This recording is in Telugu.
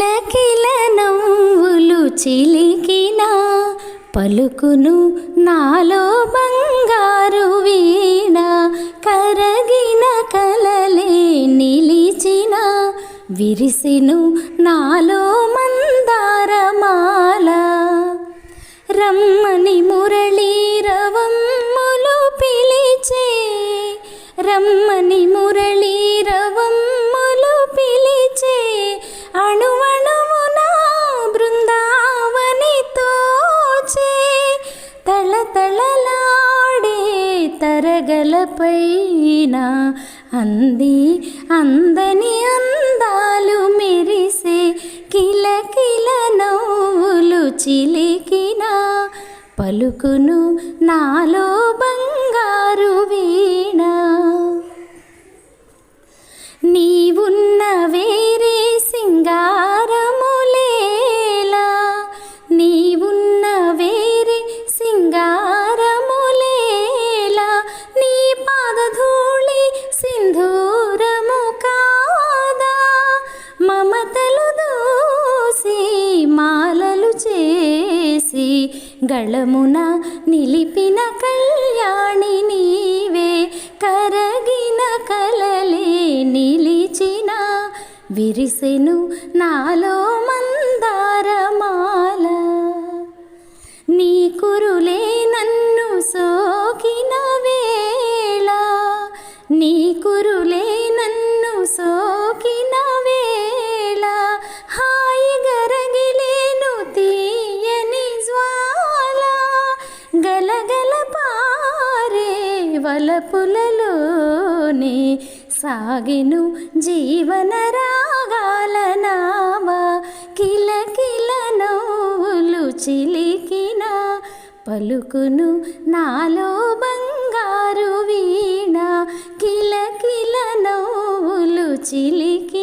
కిలకిల నవ్వులు చిలికిన పలుకును నాలో బంగారు వీణ కరగిన కలలే నిలిచిన విరిసిను నాలో మందారమాల రమ్మని మురళీ తరగలపైన అంది. అందని అందాలు మెరిసే కిలకిల నవ్వులు చిలికిన. పలుకును నాలో బంగారు వీ గళమున నిలిపిన కళ్యాణి నీవే కరగిన కలలే నిలిచిన విరిసెను నాలో మందారమాల. నీ కురులే నన్ను సోకిన వేళ నీ వలపులలోనే సాగిను జీవన రాగాల నావా కిలకిల నవ్వులు చిలికిన పలుకును నాలో బంగారు వీణ. కిలకిల నవ్వులు చిలికి